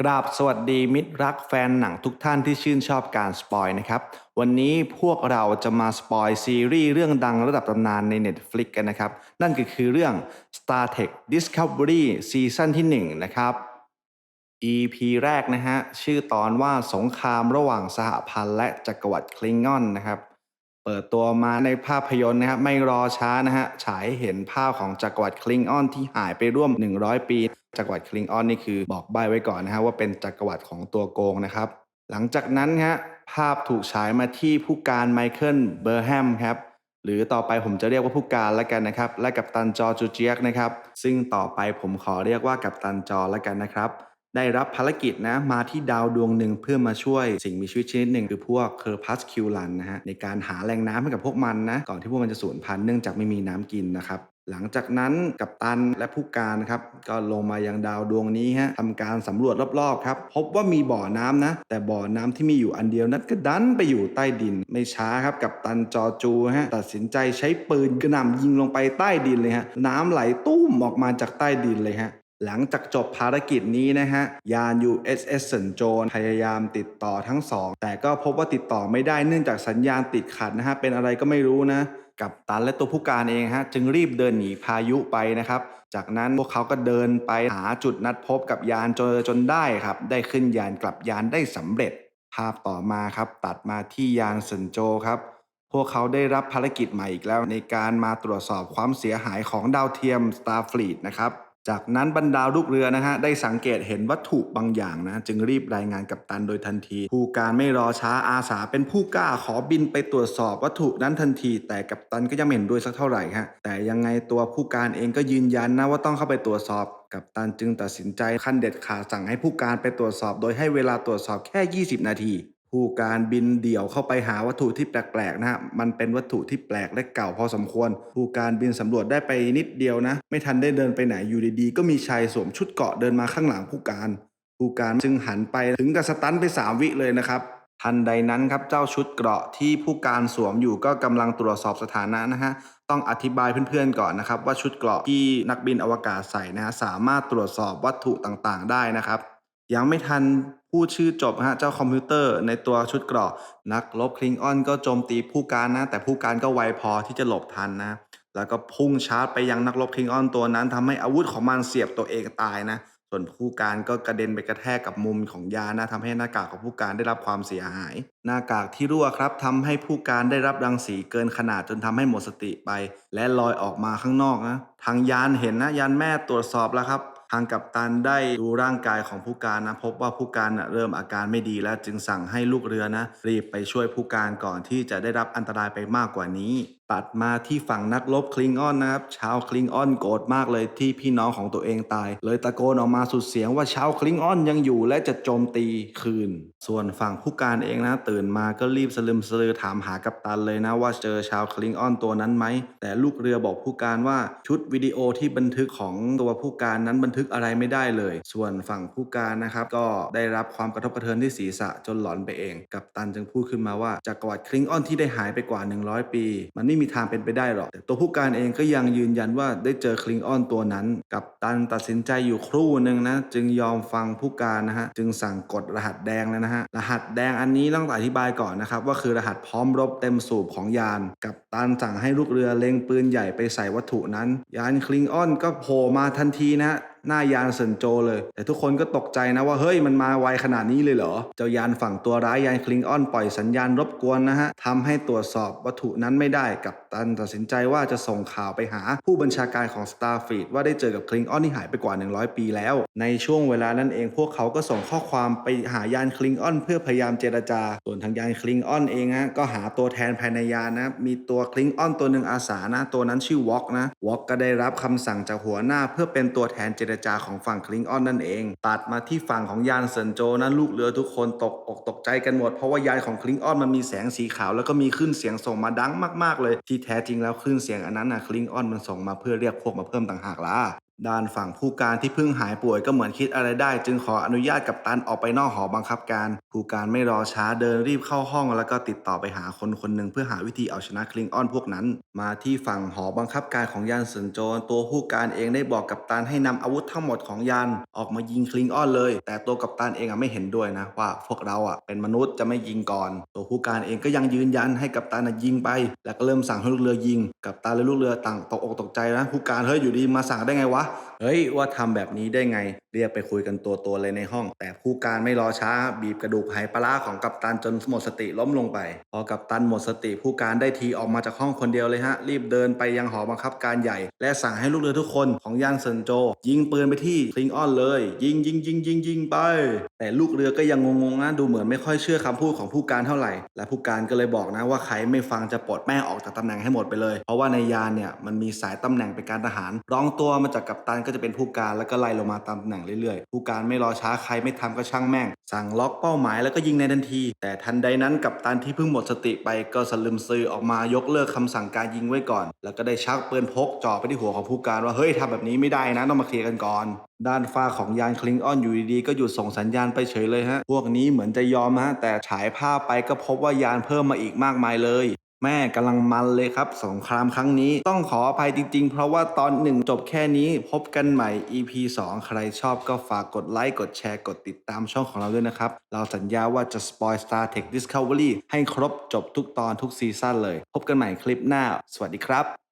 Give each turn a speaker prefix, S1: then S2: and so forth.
S1: กราบสวัสดีมิตรรักแฟนหนังทุกท่านที่ชื่นชอบการสปอยนะครับ วันนี้พวกเราจะมาสปอยซีรีส์เรื่องดังระดับตำนานใน Netflix กันนะครับ นั่นก็คือเรื่อง Star Trek Discovery ซีซั่นที่ 1 นะครับ EP แรกนะฮะ ชื่อตอนว่าสงครามระหว่างสหพันธ์และจักรวรรดิคลิงงอนนะครับ เปิดตัวมาในภาพยนตร์นะครับ ไม่รอช้านะฮะฉายเห็นภาพของจักรวรรดิคลิงออนที่หายไปร่วม 100 ปี จักรวรรดิคลิงออนนี่คือบอกใบไว้ก่อนนะฮะว่าเป็นจักรวรรดิของตัวโกงนะครับ หลังจากนั้นฮะภาพถูกฉายมาที่ผู้การไมเคิลเบอร์แฮมครับหรือต่อไปผมจะเรียกว่าผู้การแล้วกันนะครับ และกับตันจอจูเจียกนะครับ ซึ่งต่อไปผมขอเรียกว่ากับตันจอแล้วกันนะครับ ได้รับภารกิจนะมาที่ดาวดวงหนึ่งเพื่อมาช่วยสิ่งมีชีวิตชนิดหนึ่งคือพวกเคอร์พัสคิวลันนะฮะในการหาแหล่งน้ำให้กับพวกมันนะก่อนที่พวกมันจะสูญพันธุ์เนื่องจากไม่มีน้ำกินนะครับ หลังจากนั้นกัปตันและผู้การครับก็ลงมายังดาวดวงนี้ฮะทำการสำรวจรอบๆครับพบว่ามีบ่อน้ำนะ แต่บ่อน้ำที่มีอยู่อันเดียวนั้นก็ดันไปอยู่ใต้ดิน ไม่ช้าครับกัปตันจอจูฮะตัดสินใจใช้ปืนกระหน่ำยิงลงไปใต้ดินเลยฮะน้ำไหลตุ้มออกมาจากใต้ดินเลยฮะหลังจากจบภารกิจนี้นะฮะ ยาน USS สันโจนพยายามติดต่อทั้งสองแต่ก็พบว่าติดต่อไม่ได้เนื่องจากสัญญาณติดขัดนะฮะเป็นอะไรก็ไม่รู้นะ กับตันและตัวผู้การเองฮะจึงรีบเดินหนีพายุไปนะครับ จากนั้นพวกเขาก็เดินไปหาจุดนัดพบกับยานจนจนได้ครับ ได้ขึ้นยานกลับยานได้สำเร็จ ภาพต่อมาครับ ตัดมาที่ยานสันโจครับ พวกเขาได้รับภารกิจใหม่อีกแล้วในการมาตรวจสอบความเสียหายของดาวเทียม Starfleet นะครับ จากนั้นบรรดาลูกเรือนะฮะได้สังเกตเห็นวัตถุบางอย่างนะจึงรีบรายงานกับตันโดยทันที ผู้การไม่รอช้าอาสาเป็นผู้กล้าขอบินไปตรวจสอบวัตถุนั้นทันที แต่กัปตันก็ยังไม่เห็นด้วยสักเท่าไหร่ฮะแต่ยังไงตัวผู้การเองก็ยืนยันนะว่าต้องเข้าไปตรวจสอบกัปตันจึงตัดสินใจขั้นเด็ดขาดสั่งให้ผู้การไปตรวจสอบ โดยให้เวลาตรวจสอบแค่ 20 นาที ผู้การบินเดี่ยวเข้าไปหาวัตถุที่แปลกๆนะฮะ มันเป็นวัตถุที่แปลกและเก่าพอสมควร ผู้การบินสำรวจได้ไปนิดเดียวนะ ไม่ทันได้เดินไปไหนอยู่ดีๆ ก็มีชายสวมชุดเกราะเดินมาข้างหลังผู้การ ผู้การจึงหันไปถึงกับสตันไปสามวิเลยนะครับ ทันใดนั้นครับเจ้าชุดเกราะที่ผู้การสวมอยู่ก็กำลังตรวจสอบสถานะนะฮะ ต้องอธิบายเพื่อนๆก่อนนะครับว่าชุดเกราะที่นักบินอวกาศใส่นะฮะสามารถตรวจสอบวัตถุต่างๆ ได้นะครับ ยังไม่ทัน พูดชื่อจบฮะเจ้าคอมพิวเตอร์ในตัวชุดเกราะนักลบคลิงออนก็โจมตีผู้การนะ แต่ผู้การก็ไวพอที่จะหลบทันนะ แล้วก็พุ่งชาร์จไปยังนักลบคลิงออนตัวนั้นทำให้อาวุธของมันเสียบตัวเองตายนะ ส่วนผู้การก็กระเด็นไปกระแทกกับมุมของยานนะทำให้หน้ากากของผู้การได้รับความเสียหาย หน้ากากที่รั่วครับทำให้ผู้การได้รับรังสีเกินขนาดจนทำให้หมดสติไป และลอยออกมาข้างนอกนะทางยานเห็นนะยานแม่ตรวจสอบแล้วครับางกัปตันได้ดูร่างกายของผู้การนะพบว่าผู้การนะเริ่มอาการไม่ดีแล้วจึงสั่งให้ลูกเรือนะ รีบไปช่วยผู้การก่อนที่จะได้รับอันตรายไปมากกว่านี้ตัดมาที่ฝั่งนักรบคลิงออนนะครับ ชาวคลิงออนโกรธมากเลยที่พี่น้องของตัวเองตาย เลยตะโกนออกมาสุดเสียงว่าชาวคลิงออนยังอยู่และจะโจมตีคืน ส่วนฝั่งผู้การเองนะ ตื่นมาก็รีบสลึมสลือถามหากัปตันเลยนะว่าเจอชาวคลิงออนตัวนั้นไหม แต่ลูกเรือบอกผู้การว่าชุดวิดีโอที่บันทึกของตัวผู้การนั้นบันทึกอะไรไม่ได้เลย ส่วนฝั่งผู้การนะครับก็ได้รับความกระทบกระเทือนที่ศีรษะจนหลอนไปเอง กัปตันจึงพูดขึ้นมาว่าจักรวรรดิคลิงออนที่ได้หายไปกว่า 100 ปีมันนี่ไม่มีทางเป็นไปได้หรอกแต่ตัวผู้การเองก็ยังยืนยันว่าได้เจอคลิงออนตัวนั้น กัปตันตัดสินใจอยู่ครู่หนึ่งนะ จึงยอมฟังผู้การนะฮะจึงสั่งกดรหัสแดงเลยนะฮะรหัสแดงอันนี้ต้องอธิบายก่อนนะครับว่าคือรหัสพร้อมรบเต็มสูบของยาน กัปตันสั่งให้ลูกเรือเล็งปืนใหญ่ไปใส่วัตถุนั้น ยานคลิงออนก็โผล่มาทันทีนะฮะ หน้ายานเซินโจเลย แต่ทุกคนก็ตกใจนะว่าเฮ้ยมันมาไวขนาดนี้เลยเหรอ เจ้ายานฝั่งตัวร้ายยานคลิงออนปล่อยสัญญาณรบกวนนะฮะทำให้ตรวจสอบวัตถุนั้นไม่ได้กับตันตัดสินใจว่าจะส่งข่าวไปหาผู้บัญชาการของ Starfleet ว่าได้เจอกับคลิงออนที่หายไปกว่า 100 ปีแล้ว ในช่วงเวลานั้นเองพวกเขาก็ส่งข้อความไปหายานคลิงออน เพื่อพยายามเจรจา ส่วนทางยานคลิงออนเองฮะก็หาตัวแทนภายในยานนะมีตัวคลิงออนตัวหนึ่งอาสานะตัวนั้นชื่อวอกนะวอกก็ได้รับคำสั่งจากหัวหน้าเพื่อเป็นตัวแทนเจรจาของฝั่งคลิงออนนั่นเอง ตัดมาที่ฝั่งของยานเซินโจนั้นลูกเรือทุกคนตกอกตกใจกันหมดเพราะว่ายานของคลิงออนมันมีแสงสีขาวแล้วก็มีคลื่นเสียงส่งมาดังมากๆเลย ที่แท้จริงแล้วคลื่นเสียงอันนั้นนะคลิงออนมันส่งมาเพื่อเรียกพวกมาเพิ่มต่างหากล่ะ ด้านฝั่งผู้การที่เพิ่งหายป่วยก็เหมือนคิดอะไรได้ จึงขออนุญาตกับตันออกไปนอกหอบังคับการ ผู้การไม่รอช้าเดินรีบเข้าห้องแล้วก็ติดต่อไปหาคนคนหนึ่งเพื่อหาวิธีเอาชนะคลิงออนพวกนั้น มาที่ฝั่งหอบังคับการของยานเซินโจรตัวผู้การเองได้บอกกับตันให้นำอาวุธทั้งหมดของยานออกมายิงคลิงออนเลย แต่ตัวกับตันเองอะไม่เห็นด้วยนะว่าพวกเราอะเป็นมนุษย์จะไม่ยิงก่อน ตัวผู้การเองก็ยังยืนยันให้กับตันยิงไป แล้วก็เริ่มสั่งให้ลูกเรือยิง กับตันและลูกเรือต่างตกอกตกใจนะผู้การเฮ้ยอยู่ดีมาสั่งได้ไงวะ lá เฮ้ยว่าทำแบบนี้ได้ไง เรียกไปคุยกันตัวตัวเลยในห้อง แต่ผู้การไม่รอช้า บีบกระดูกไหปลาของกัปตันจนหมดสติล้มลงไป พอกัปตันหมดสติ ผู้การได้ทีออกมาจากห้องคนเดียวเลยฮะ รีบเดินไปยังหอบังคับการใหญ่ และสั่งให้ลูกเรือทุกคนของย่านเซินโจ ยิงปืนไปที่คลิงออนเลย ยิงยิงยิงยิงยิงไป แต่ลูกเรือก็ยังงงๆนะดูเหมือนไม่ค่อยเชื่อคำพูดของผู้การเท่าไหร่ และผู้การก็เลยบอกนะว่าใครไม่ฟังจะปลดแม่ออกจากตำแหน่งให้หมดไปเลย เพราะว่าในยานเนี่ยมันมีสายตำแหน่งเป็นการทหารรองตัวมาจากกัปตันก็จะเป็นผู้การแล้วก็ไล่ลงมาตามตำแหน่งเรื่อยๆ ผู้การไม่รอช้าใครไม่ทำก็ช่างแม่ง สั่งล็อกเป้าหมายแล้วก็ยิงในทันที แต่ทันใดนั้นกัปตันที่เพิ่งหมดสติไปก็สลึมซือออกมายกเลิกคำสั่งการยิงไว้ก่อน แล้วก็ได้ชักปืนพกจ่อไปที่หัวของผู้การว่าเฮ้ยทำแบบนี้ไม่ได้นะต้องมาเคลียร์กันก่อนด้านฟ้าของยานคลิงออนอยู่ดีๆ ก็หยุดส่งสัญญาณไปเฉยเลยฮะ พวกนี้เหมือนจะยอมฮะ แต่ฉายภาพไปก็พบว่ายานเพิ่มมาอีกมากมายเลย แม่กำลังมันเลยครับสงครามครั้งนี้ต้องขออภัยจริง ๆ เพราะว่าตอนหนึ่งจบแค่นี้พบกันใหม่ EP 2 ใครชอบก็ฝากกดไลค์กดแชร์กดติดตามช่องของเราด้วยนะครับ เราสัญญาว่าจะสปอย Star Trek Discovery ให้ครบจบทุกตอนทุกซีซั่นเลย พบกันใหม่คลิปหน้า สวัสดีครับ